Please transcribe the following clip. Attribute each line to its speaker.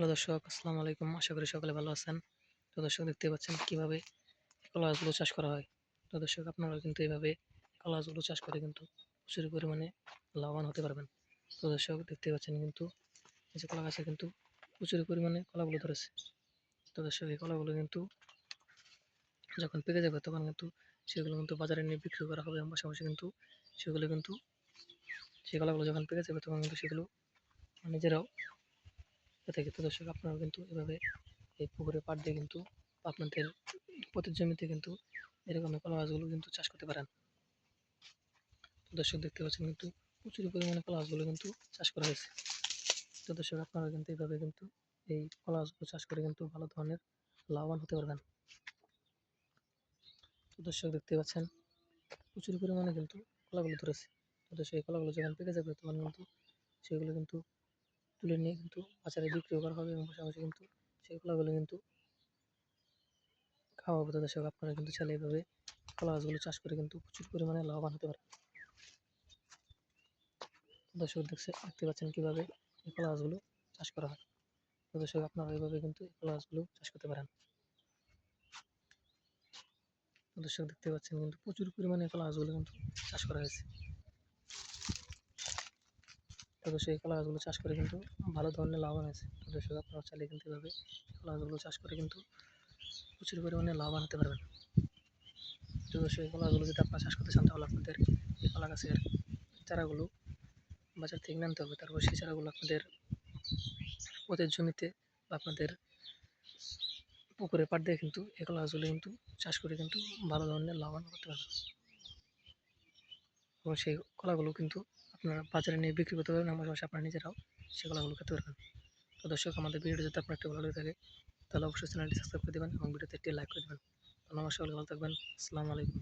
Speaker 1: Hello দর্শক, আসসালামু আলাইকুম। আশা করি সকলে ভালো আছেন। তো দর্শক দেখতে পাচ্ছেন কীভাবে কলা গাছগুলো চাষ করা হয়। তো দর্শক আপনারা কিন্তু এইভাবে গাছগুলো চাষ করে কিন্তু প্রচুর পরিমাণে লাভবান হতে পারবেন। তো দর্শক দেখতে পাচ্ছেন কিন্তু এই যে কলা গাছে কিন্তু প্রচুর পরিমাণে কলাগুলো ধরেছে। তো দর্শক, এই কলাগুলো কিন্তু যখন পেকে যাবে তখন কিন্তু সেগুলো কিন্তু বাজারে নিয়ে বিক্রি করা হবে। পাশাপাশি কিন্তু সেগুলো কিন্তু সেই কলাগুলো যখন পেকে যাবে তখন কিন্তু সেগুলো নিজেরাও থেকে, তো দর্শক আপনারা কিন্তু এভাবে এই পুকুরে পাড় দিয়ে কিন্তু আপনাদের প্রতি জমিতে কিন্তু এরকম কলা গাছগুলো কিন্তু চাষ করতে পারেন। দর্শক, দেখতে পাচ্ছেন কিন্তু প্রচুর পরিমাণে কলা গাছগুলো কিন্তু চাষ করা হয়েছে। তো দর্শক, আপনারা কিন্তু এইভাবে কিন্তু এই কলা গাছগুলো চাষ করে কিন্তু ভালো ধরনের লাভবান হতে পারবেন। তো দর্শক, দেখতে পাচ্ছেন প্রচুর পরিমাণে কিন্তু কলাগুলো ধরেছে। তো দর্শক, এই কলাগুলো যখন পেকে যাবে, তখন কিন্তু সেগুলো কিন্তু তুলে নিয়ে কিন্তু বাজারে বিক্রি করা হবে এবং পাশাপাশি কিন্তু সেই কলাগুলো কিন্তু খাওয়া হবে। তো দর্শক, আপনারা কিন্তু চাইলে এইভাবে কলা গাছগুলো চাষ করে কিন্তু প্রচুর পরিমাণে লাভবান হতে পারে দর্শক, দেখছে, দেখতে পাচ্ছেন কীভাবে এই কলা গাছগুলো চাষ করা হয়। তো দর্শক, আপনারা এইভাবে কিন্তু এই কলা গাছগুলো চাষ করতে পারেন। দর্শক, দেখতে পাচ্ছেন কিন্তু প্রচুর পরিমাণে কলা গাছগুলো কিন্তু চাষ করা হয়েছে। তো দর্শক এই কলা গাছগুলো চাষ করে কিন্তু ভালো ধরনের লাভবান হয়েছে। তো দর্শক আপনারা চাইলে কিন্তু এভাবে কলা গাছগুলো চাষ করে কিন্তু প্রচুর পরিমাণে লাভবান হতে পারবেন। তো দর্শক, এই কলাগুলো যদি আপনারা চাষ করতে চান, তাহলে আপনাদের এই কলা গাছের চারাগুলো বাজার থেকে আনতে হবে। তারপর সেই চারাগুলো আপনাদের ওদের জমিতে আপনাদের পুকুরে পাড় দিয়ে কিন্তু এই কলা গাছগুলো কিন্তু চাষ করে কিন্তু ভালো ধরনের লাভবান করতে পারবেন। এবং সেই কলাগুলো কিন্তু আপনারা বাজারে নিয়ে বিক্রি করতে পারবেন, আমার পাশাপাশি আপনারা নিজেরাও সেগুলো কলাগুলো খেতে পারবেন। তো দর্শক, আমাদের ভিডিওটা যদি আপনার একটু ভালো লেগে থাকে, তাহলে অবশ্যই চ্যানেলটি সাবস্ক্রাইব করে দেবেন এবং ভিডিওতে একটি লাইক করে দেবেন। তো নমস্কার ভালো থাকবেন। আসসালামু আলাইকুম।